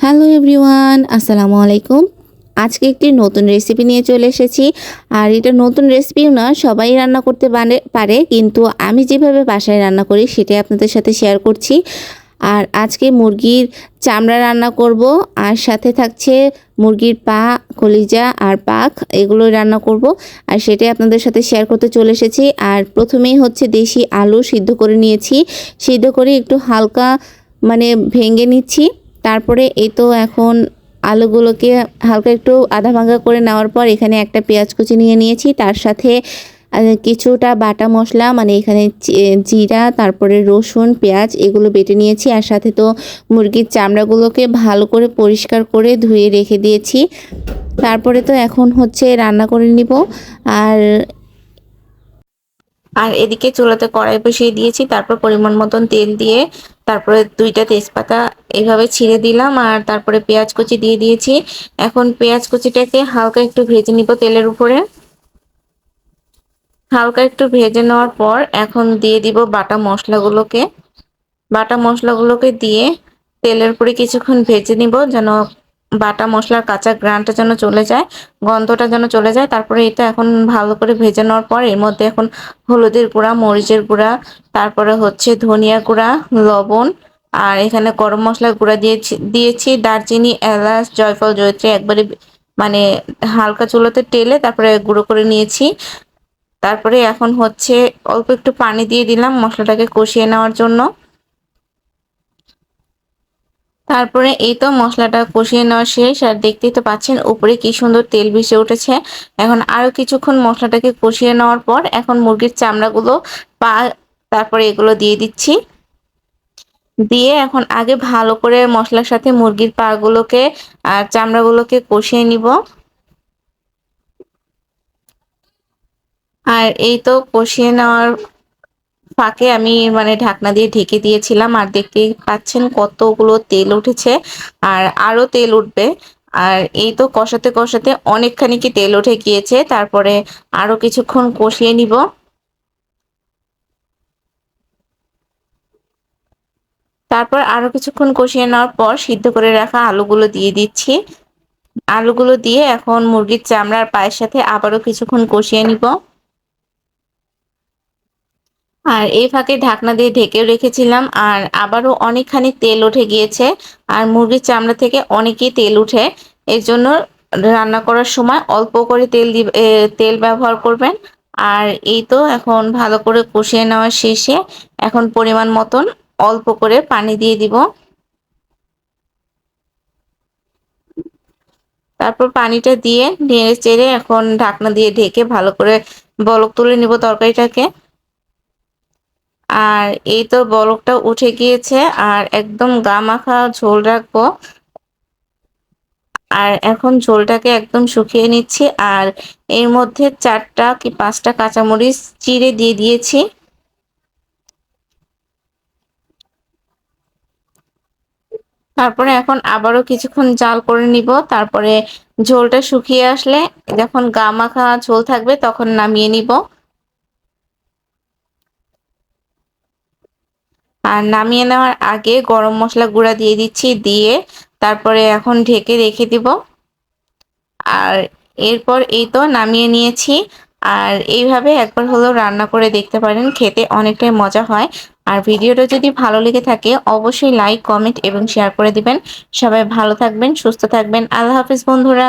Hello everyone, আসসালামু আলাইকুম। আজকে একটি নতুন রেসিপি নিয়ে চলে এসেছি। আর এটা নতুন রেসিপিও না, সবাই রান্না করতে পারে- কিন্তু আমি যেভাবে বাসায় রান্না করি সেটাই আপনাদের সাথে শেয়ার করছি। আর আজকে মুরগির চামড়া রান্না করব, আর সাথে থাকছে মুরগির পা, কলিজা আর পাখ এগুলো রান্না করব। আর সেটাই আপনাদের সাথে শেয়ার করতে চলে এসেছি। আর প্রথমেই হচ্ছে দেশি আলু সিদ্ধ করে নিয়েছি। সিদ্ধ করে একটু হালকা মানে ভেঙে নিচ্ছি। তারপরে এই তো এখন আলুগুলোকে হালকা একটু আধা ভাঙা করে নেওয়ার পর এখানে একটা পেঁয়াজ কুচি নিয়ে নিয়েছি। তার সাথে কিছুটা বাটা মশলা মানে এখানে জিরা, তারপরে রসুন, পেঁয়াজ এগুলো বেটে নিয়েছি। আর সাথে তো মুরগির চামড়াগুলোকে ভালো করে পরিষ্কার করে ধুয়ে রেখে দিয়েছি। তারপরে তো এখন হচ্ছে রান্না করে নিব। আর আর এদিকে চুলাতে কড়াই বসিয়ে দিয়েছি, তারপর পরিমাণ মতন তেল দিয়ে তারপরে দুইটা তেজপাতা এইভাবে ছিঁড়ে দিলাম আর তারপরে পেঁয়াজ কুচি দিয়ে দিয়েছি। এখন পেঁয়াজ কুচিটাকে হালকা একটু ভেজে নিব তেলের উপরে। হালকা একটু ভেজে নেওয়ার পর এখন দিয়ে দিব বাটা মশলাগুলোকে। বাটা মশলাগুলোকে দিয়ে তেলের উপরে কিছুক্ষণ ভেজে নিব যেন বাটা মশলার কাঁচা গ্রানটা যেন চলে যায়, গন্ধটা যেন চলে যায়, তারপরে এটা এখন ভালো করে ভেজে নেওয়ার পর এর মধ্যে এখন হলুদের গুঁড়া, মরিচের গুঁড়া, তারপরে হচ্ছে ধনিয়া গুঁড়া, লবণ আর এখানে গরম মশলার গুঁড়া দিয়েছি দিয়েছি, দারচিনি, এলাচ, জয়ফল, জয়ত্রী একবারে মানে হালকা চুলোতে টেলে তারপরে গুঁড়ো করে নিয়েছি। তারপরে এখন হচ্ছে অল্প একটু পানি দিয়ে দিলাম মশলাটাকে কষিয়ে নেওয়ার জন্য। তারপরে এই তো মশলাটা কষিয়ে নেওয়া শেষ, আর দেখতেই তো পাচ্ছেন উপরে কি সুন্দর তেল ভেসে উঠেছে। এখন আরও কিছুক্ষণ মশলাটাকে কষিয়ে নেওয়ার পর এখন মুরগির চামড়াগুলো পা, তারপরে এগুলো দিয়ে দিচ্ছি। দিয়ে এখন আগে ভালো করে মশলার সাথে মুরগির পাগুলোকে আর চামড়াগুলোকে কষিয়ে নিব। আর এই তো কষিয়ে নেওয়ার ফাঁকে আমি মানে ঢাকনা দিয়ে ঢেকে দিয়েছিলাম আর দেখতেই পাচ্ছেন কতগুলো তেল উঠেছে আর আরও তেল উঠবে। আর এই তো কষাতে কষাতে অনেকখানি কি তেল উঠে গিয়েছে, তারপরে আরও কিছুক্ষণ কষিয়ে নিব। তারপর আরও কিছুক্ষণ কষিয়ে নেওয়ার পর সিদ্ধ করে রাখা আলুগুলো দিয়ে দিচ্ছি। আলুগুলো দিয়ে এখন মুরগির চামড়ার পায়ের সাথে আবারও কিছুক্ষণ কষিয়ে নিব। আর এই ফাঁকে ঢাকনা দিয়ে ঢেকেও রেখেছিলাম আর আবারও অনেকখানি তেল উঠে গিয়েছে আর মুরগির চামড়া থেকে অনেকই তেল উঠে। এর জন্য রান্না করার সময় অল্প করে তেল তেল ব্যবহার করবেন। আর এই তো এখন ভালো করে কষিয়ে নেওয়া শেষে এখন পরিমাণ মতন অল্প করে পানি দিয়ে দিব। তারপর পানিটা দিয়ে নেড়ে চেড়ে এখন ঢাকনা দিয়ে ঢেকে ভালো করে বলক তুলে নিব তরকারিটাকে। আর এই তো বলকটা উঠে গিয়েছে, আর একদম গা মাখা ঝোল রাখব। আর এখন ঝোলটাকে একদম শুকিয়ে নিচ্ছি, আর এর মধ্যে চারটা কি পাঁচটা কাঁচামরিচ চিড়ে দিয়ে দিয়েছি। তারপরে এখন আবারও কিছুক্ষণ জাল করে নিব, তারপরে ঝোলটা শুকিয়ে আসলে যখন গা মাখা ঝোল থাকবে তখন নামিয়ে নিব। আর নামিয়ে নেওয়ার আগে গরম মশলা গুঁড়া দিয়ে দিচ্ছি, দিয়ে তারপরে এখন ঢেকে রেখে দিব। আর এরপর এই তো নামিয়ে নিয়েছি। আর এইভাবে একবার হলেও রান্না করে দেখতে পারেন, খেতে অনেকটাই মজা হয়। আর ভিডিওটা যদি ভালো লেগে থাকে, অবশ্যই লাইক, কমেন্ট এবং শেয়ার করে দিবেন। সবাই ভালো থাকবেন, সুস্থ থাকবেন। আল্লাহ হাফিজ বন্ধুরা।